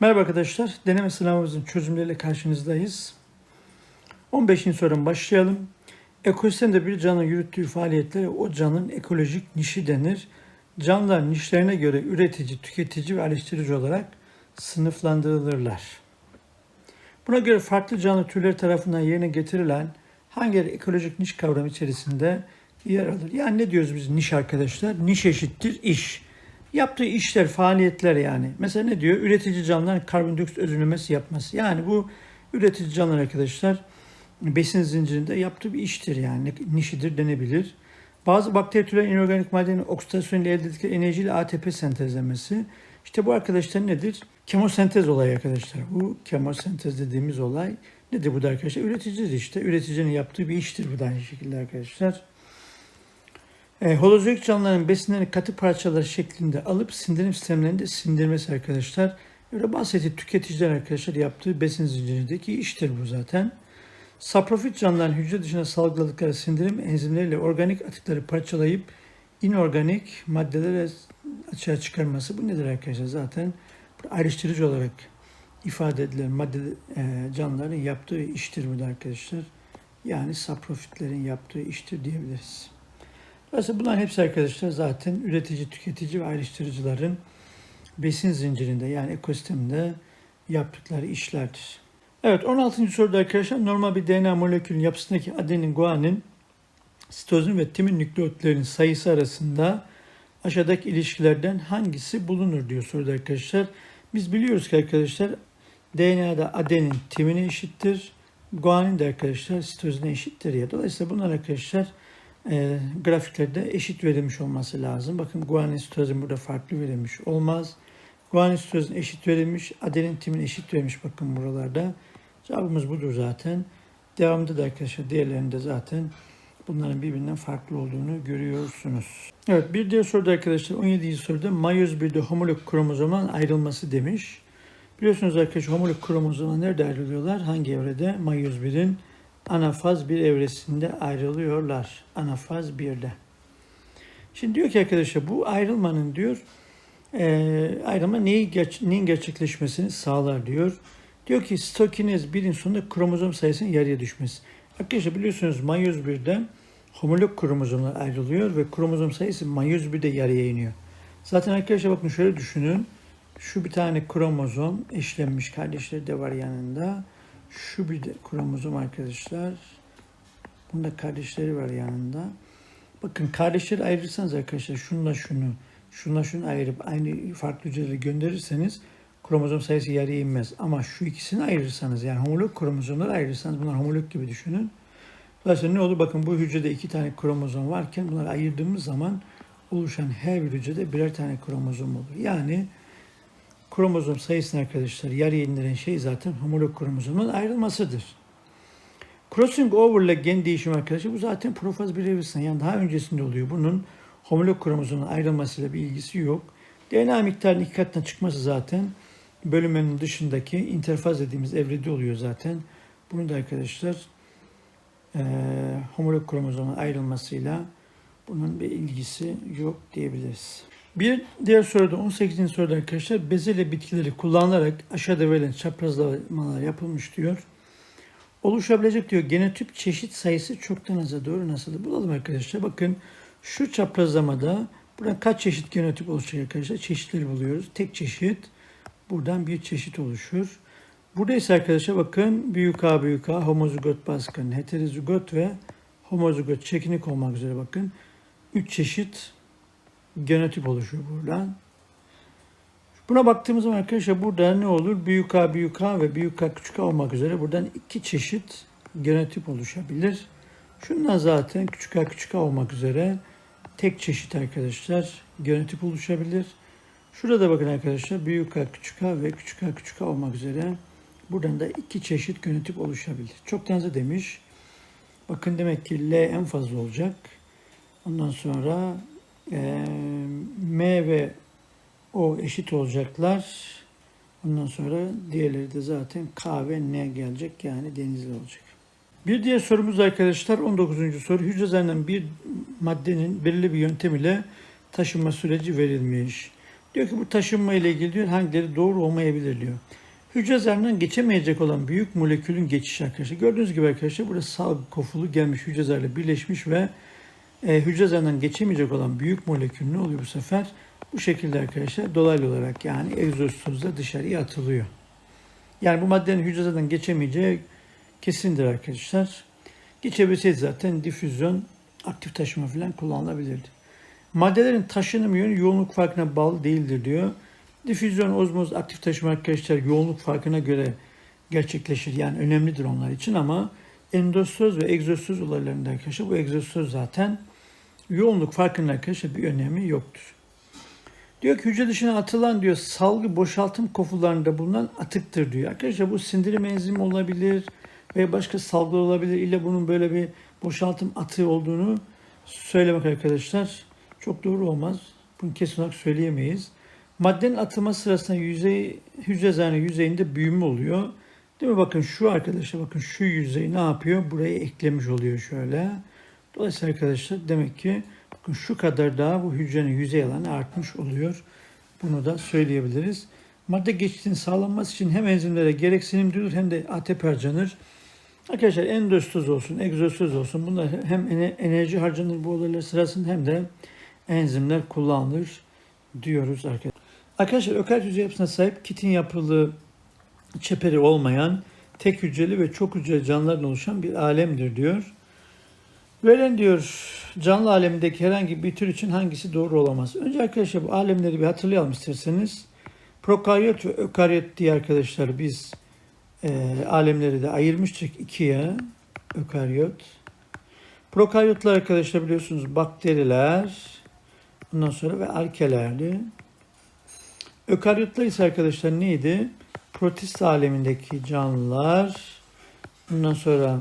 Merhaba arkadaşlar. Deneme sınavımızın çözümleriyle karşınızdayız. 15. sorun başlayalım. Ekosistemde bir canlı yürüttüğü faaliyetlere o canlının ekolojik nişi denir. Canlılar nişlerine göre üretici, tüketici ve eleştirici olarak sınıflandırılırlar. Buna göre farklı canlı türleri tarafından yerine getirilen hangileri ekolojik niş kavramı içerisinde yer alır? Yani ne diyoruz biz niş arkadaşlar? Niş eşittir iş. Yaptığı işler, faaliyetler yani. Mesela ne diyor? Üretici canlıların karbondioksit özümlemesi yapması. Yani bu üretici canlılar arkadaşlar besin zincirinde yaptığı bir iştir yani. Nişidir denebilir. Bazı bakteri türleri inorganik maddenin oksidasyonu ile elde ettikleri enerjiyle ATP sentezlemesi. İşte bu arkadaşlar nedir? Kemosentez olayı arkadaşlar. Bu kemosentez dediğimiz olay nedir bu da arkadaşlar? Üreticidir işte. Üreticinin yaptığı bir iştir bu da aynı şekilde arkadaşlar. E, holozoik canlıların besinlerini katı parçaları şeklinde alıp sindirim sistemlerinde sindirmesi arkadaşlar. Öyle bahsettiği tüketiciler arkadaşlar yaptığı besin zincirindeki iştir bu zaten. Saprofit canlıların hücre dışına salgıladıkları sindirim enzimleriyle organik atıkları parçalayıp inorganik maddelere açığa çıkarması. Bu nedir arkadaşlar? Zaten ayrıştırıcı olarak ifade edilen madde e, canlıların yaptığı iştir bu da arkadaşlar. Yani saprofitlerin yaptığı iştir diyebiliriz. Dolayısıyla bunların hepsi arkadaşlar zaten üretici, tüketici ve ayrıştırıcıların besin zincirinde yani ekosistemde yaptıkları işlerdir. Evet 16. soruda arkadaşlar normal bir DNA molekülünün yapısındaki adenin, guanin, sitozin ve timin nükleotlerin sayısı arasında aşağıdaki ilişkilerden hangisi bulunur diyor soruda arkadaşlar. Biz biliyoruz ki arkadaşlar DNA'da adenin timine eşittir. Guanin de arkadaşlar sitozine eşittir ya. Dolayısıyla bunlar arkadaşlar e, grafiklerde eşit verilmiş olması lazım. Bakın guanin sitozin burada farklı verilmiş olmaz. Guanin sitozin eşit verilmiş, adenin timin eşit verilmiş bakın buralarda. Cevabımız budur zaten. Devamında da arkadaşlar diğerlerinde zaten bunların birbirinden farklı olduğunu görüyorsunuz. Evet bir diğer soruda arkadaşlar 17. soruda mayoz 1'de homolog kromozomdan ayrılması demiş. Biliyorsunuz arkadaşlar homolog kromozomlar nerede ayrılıyorlar? Hangi evrede? Mayoz 1'in anafaz bir evresinde ayrılıyorlar. Anafaz 1'de. Şimdi diyor ki arkadaşlar bu ayrılmanın diyor e, ayrılma neyi geç, neyin gerçekleşmesini sağlar diyor. Diyor ki stokinez birin sonunda kromozom sayısının yarıya düşmesi. Arkadaşlar biliyorsunuz mayoz 1'de homolog kromozomlar ayrılıyor ve kromozom sayısı mayoz 1'de yarıya iniyor. Zaten arkadaşlar bakın şöyle düşünün. Şu bir tane kromozom eşlenmiş kardeşleri de var yanında. Şu bir de kromozom arkadaşlar. Bunda kardeşleri var yanında. Bakın kardeşleri ayırırsanız arkadaşlar şunla şunu, şunla şunu ayırıp aynı farklı hücrelere gönderirseniz kromozom sayısı yarıya inmez. Ama şu ikisini ayırırsanız yani homolog kromozomları ayırırsanız bunlar homolog gibi düşünün. Dolayısıyla ne olur? Bakın bu hücrede iki tane kromozom varken bunları ayırdığımız zaman oluşan her bir hücrede birer tane kromozom olur. Yani kromozom sayısını arkadaşlar yarıya indiren şey zaten homolog kromozomların ayrılmasıdır. Crossing over ile gen değişimi arkadaşlar bu zaten profaz bir evresinde yani daha öncesinde oluyor. Bunun homolog kromozomun ayrılmasıyla bir ilgisi yok. DNA miktarının iki katına çıkması zaten bölümünün dışındaki interfaz dediğimiz evrede oluyor zaten. Bunu da arkadaşlar e, homolog kromozomun ayrılmasıyla bunun bir ilgisi yok diyebiliriz. Bir diğer soruda 18. soruda arkadaşlar bezelye bitkileri kullanılarak aşağıda verilen çaprazlamalar yapılmış diyor. Oluşabilecek diyor genotip çeşit sayısı çoktan aza doğru nasıl? Bulalım arkadaşlar. Bakın şu çaprazlamada buradan kaç çeşit genotip oluşacak arkadaşlar? Çeşitleri buluyoruz. Tek çeşit. Buradan bir çeşit oluşur. Burada ise arkadaşlar bakın büyük A büyük A homozigot baskın, heterozigot ve homozigot çekinik olmak üzere bakın. Üç çeşit genotip oluşuyor buradan. Buna baktığımız zaman arkadaşlar burada ne olur? Büyük A, büyük A ve büyük A, küçük A olmak üzere buradan iki çeşit genotip oluşabilir. Şundan zaten küçük A, küçük A olmak üzere tek çeşit arkadaşlar genotip oluşabilir. Şurada bakın arkadaşlar büyük A, küçük A ve küçük A, küçük A olmak üzere buradan da iki çeşit genotip oluşabilir. Çok tanrı demiş. Bakın demek ki L en fazla olacak. Ondan sonra e, M ve O eşit olacaklar. Ondan sonra diğerleri de zaten K ve N gelecek yani denizli olacak. Bir diğer sorumuz arkadaşlar 19. soru. Hücre zarından bir maddenin belirli bir yöntem ile taşınma süreci verilmiş. Diyor ki bu taşınma ile ilgili diyor hangileri doğru olmayabilir diyor. Hücre zarından geçemeyecek olan büyük molekülün geçişi arkadaşlar. Gördüğünüz gibi arkadaşlar burada salgı kofulu gelmiş hücre zarıyla birleşmiş ve e, hücre zarından geçemeyecek olan büyük molekül ne oluyor bu sefer? Bu şekilde arkadaşlar dolaylı olarak yani egzozsuzla dışarıya atılıyor. Yani bu maddenin hücre zarından geçemeyeceği kesindir arkadaşlar. Geçebilseydi zaten difüzyon, aktif taşıma falan kullanılabilirdi. Maddelerin taşınım yönü yoğunluk farkına bağlı değildir diyor. Difüzyon, ozmoz, aktif taşıma arkadaşlar yoğunluk farkına göre gerçekleşir. Yani önemlidir onlar için ama endosöz ve egzosöz olaylarında arkadaşlar bu egzosöz zaten yoğunluk farkının arkadaşlar bir önemi yoktur. Diyor ki hücre dışına atılan diyor salgı boşaltım kofularında bulunan atıktır diyor. Arkadaşlar bu sindirim enzimi olabilir veya başka salgı olabilir. İlle bunun böyle bir boşaltım atığı olduğunu söylemek arkadaşlar çok doğru olmaz. Bunu kesin olarak söyleyemeyiz. Maddenin atılma sırasında yüzey, hücre zarı yüzeyinde büyüme oluyor. Değil mi? Bakın şu arkadaşlar bakın şu yüzey ne yapıyor? Burayı eklemiş oluyor şöyle. Dolayısıyla arkadaşlar demek ki bakın şu kadar daha bu hücrenin yüzey alanı artmış oluyor. Bunu da söyleyebiliriz. Madde geçişinin sağlanması için hem enzimlere gereksinim duyulur hem de ATP harcanır. Arkadaşlar endostöz olsun, egzostöz olsun bunlar hem ene- enerji harcanır bu olaylar sırasında hem de enzimler kullanılır diyoruz arkadaşlar. Arkadaşlar ökaryot hücre yapısına sahip kitin yapılı çeperi olmayan tek hücreli ve çok hücreli canlılardan oluşan bir alemdir diyor. Verilen diyor canlı alemindeki herhangi bir tür için hangisi doğru olamaz? Önce arkadaşlar bu alemleri bir hatırlayalım isterseniz. Prokaryot ve ökaryot diye arkadaşlar biz e, alemleri de ayırmıştık ikiye. Ökaryot. Prokaryotlar arkadaşlar biliyorsunuz bakteriler, ondan sonra ve arkelerdi. Ökaryotlar ise arkadaşlar neydi? Protist alemindeki canlılar, ondan sonra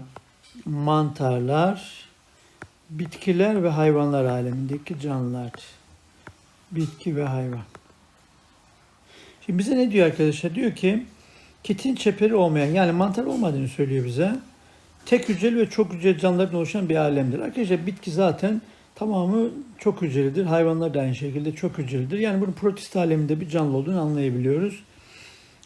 mantarlar, bitkiler ve hayvanlar alemindeki canlılar. Bitki ve hayvan. Şimdi bize ne diyor arkadaşlar? Diyor ki kitin çeperi olmayan yani mantar olmadığını söylüyor bize. Tek hücreli ve çok hücreli canlılardan oluşan bir alemdir. Arkadaşlar bitki zaten tamamı çok hücrelidir. Hayvanlar da aynı şekilde çok hücrelidir. Yani bunun protist aleminde bir canlı olduğunu anlayabiliyoruz.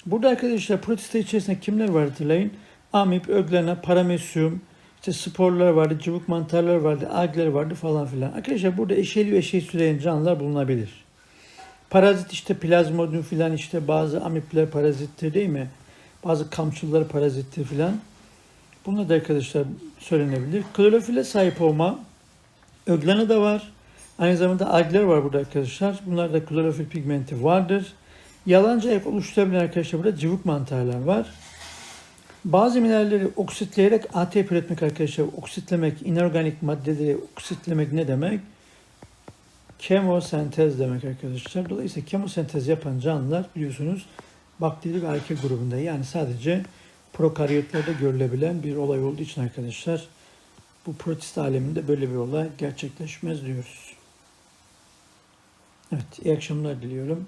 Burada arkadaşlar protista içerisinde kimler var hatırlayın? Amip, öglena, paramesyum, işte sporlar vardı, cıvık mantarlar vardı, algler vardı falan filan. Arkadaşlar burada eşeli ve eşeği süreyen canlılar bulunabilir. Parazit işte plazmodium filan işte bazı amipler parazittir değil mi? Bazı kamçılar parazittir filan. Bunlar da arkadaşlar söylenebilir. Klorofile sahip olma öglena da var. Aynı zamanda algler var burada arkadaşlar. Bunlar da klorofil pigmenti vardır. Yalancı ayak oluşturabilen arkadaşlar burada cıvık mantarlar var. Bazı mineralleri oksitleyerek ATP üretmek arkadaşlar. Oksitlemek, inorganik maddeleri oksitlemek ne demek? Kemosentez demek arkadaşlar. Dolayısıyla kemosentez yapan canlılar biliyorsunuz bakteri ve arke grubunda. Yani sadece prokaryotlarda görülebilen bir olay olduğu için arkadaşlar bu protist aleminde böyle bir olay gerçekleşmez diyoruz. Evet, iyi akşamlar diliyorum.